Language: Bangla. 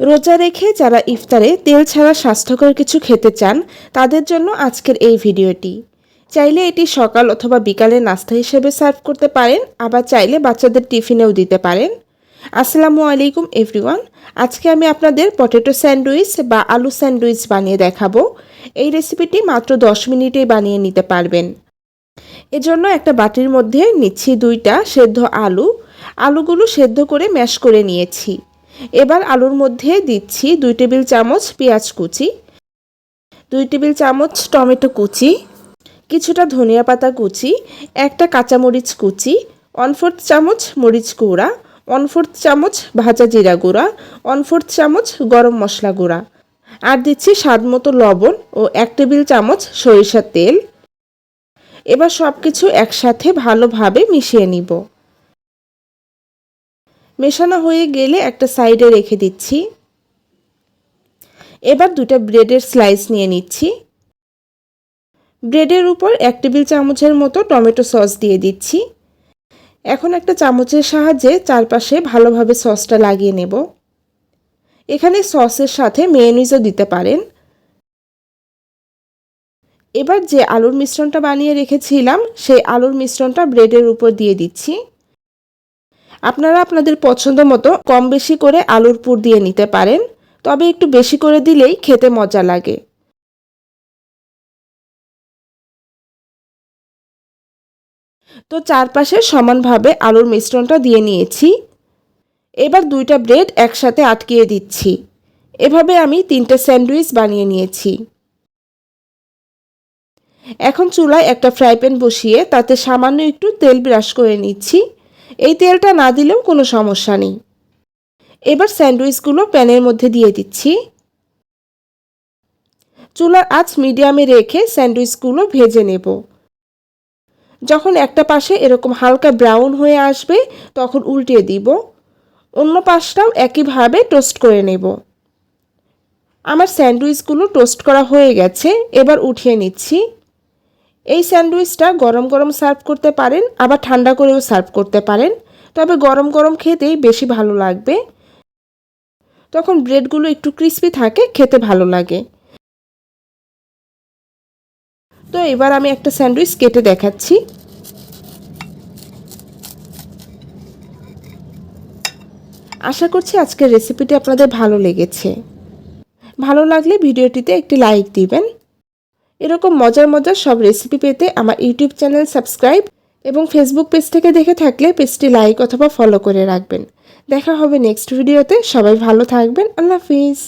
রোজা রেখে যারা ইফতারে তেল ছাড়া স্বাস্থ্যকর কিছু খেতে চান, তাদের জন্য আজকের এই ভিডিওটি। চাইলে এটি সকাল অথবা বিকালে নাস্তা হিসেবে সার্ভ করতে পারেন, আবার চাইলে বাচ্চাদের টিফিনেও দিতে পারেন। আসসালামু আলাইকুম, এভরিওয়ান। আজকে আমি আপনাদের পটেটো স্যান্ডউইচ বা আলু স্যান্ডউইচ বানিয়ে দেখাবো। এই রেসিপিটি মাত্র দশ মিনিটেই বানিয়ে নিতে পারবেন। এজন্য একটা বাটির মধ্যে নিচ্ছি দুইটা সেদ্ধ আলু। আলুগুলো সেদ্ধ করে ম্যাশ করে নিয়েছি। এবার আলুর মধ্যে দিচ্ছি দুই টেবিল চামচ পেঁয়াজ কুচি, দুই টেবিল চামচ টমেটো কুচি, কিছুটা ধনিয়া পাতা কুচি, একটা কাঁচামরিচ কুচি ওয়ান ফোর্থ চামচ মরিচ গুঁড়া ওয়ান ফোর্থ চামচ ভাজা জিরা গুঁড়া ওয়ান ফোর্থ চামচ গরম মশলা গুঁড়া। আর দিচ্ছি স্বাদ মতো লবণ ও এক টেবিল চামচ সরিষার তেল। এবার সব কিছু একসাথে ভালোভাবে মিশিয়ে নিব। মেশানো হয়ে গেলে একটা সাইডে রেখে দিচ্ছি। এবার দুটা ব্রেডের স্লাইস নিয়ে নিচ্ছি। ব্রেডের উপর এক টেবিল চামচের মতো টমেটো সস দিয়ে দিচ্ছি। এখন একটা চামচের সাহায্যে চারপাশে ভালোভাবে সসটা লাগিয়ে নেব। এখানে সসের সাথে মেয়নিজও দিতে পারেন। এবার যে আলুর মিশ্রণটা বানিয়ে রেখেছিলাম, সেই আলুর মিশ্রণটা ব্রেডের উপর দিয়ে দিচ্ছি। আপনারা আপনাদের পছন্দ মতো কম বেশি করে আলুর পুর দিয়ে নিতে পারেন, তবে একটু বেশি করে দিলেই খেতে মজা লাগে। তো চারপাশে সমানভাবে আলুর মিশ্রণটা দিয়ে নিয়েছি। এবার দুইটা ব্রেড একসাথে আটকিয়ে দিচ্ছি। এভাবে আমি তিনটে স্যান্ডউইচ বানিয়ে নিয়েছি। এখন চুলায় একটা ফ্রাই প্যান বসিয়ে তাতে সামান্য একটু তেল ব্রাশ করে নিচ্ছি। এই তেলটা না দিলেও কোনো সমস্যা নেই। এবার স্যান্ডউইচগুলো প্যানের মধ্যে দিয়ে দিচ্ছি। চুলার আঁচ মিডিয়ামে রেখে স্যান্ডউইচগুলো ভেজে নেব। যখন একটা পাশে এরকম হালকা ব্রাউন হয়ে আসবে, তখন উল্টিয়ে দিব। অন্য পাশটাও একইভাবে টোস্ট করে নেব। আমার স্যান্ডউইচগুলো টোস্ট করা হয়ে গেছে, এবার উঠিয়ে নিচ্ছি। এই স্যান্ডউইচটা গরম গরম সার্ভ করতে পারেন, আবার ঠান্ডা করেও সার্ভ করতে পারেন। তবে গরম গরম খেতেই বেশি ভালো লাগবে। তখন ব্রেডগুলো একটু ক্রিস্পি থাকে, খেতে ভালো লাগে। তো এবার আমি একটা স্যান্ডউইচ কেটে দেখাচ্ছি। আশা করছি আজকের রেসিপিটি আপনাদের ভালো লেগেছে। ভালো লাগলে ভিডিওটিতে একটি লাইক দিবেন। এরকম মজার মজার সব রেসিপি পেতে আমার ইউটিউব চ্যানেল সাবস্ক্রাইব এবং ফেসবুক পেজ থেকে দেখে থাকলে পেজটি লাইক অথবা ফলো করে রাখবেন। দেখা হবে নেক্সট ভিডিওতে সবাই ভালো থাকবেন। আল্লাহ হাফিজ।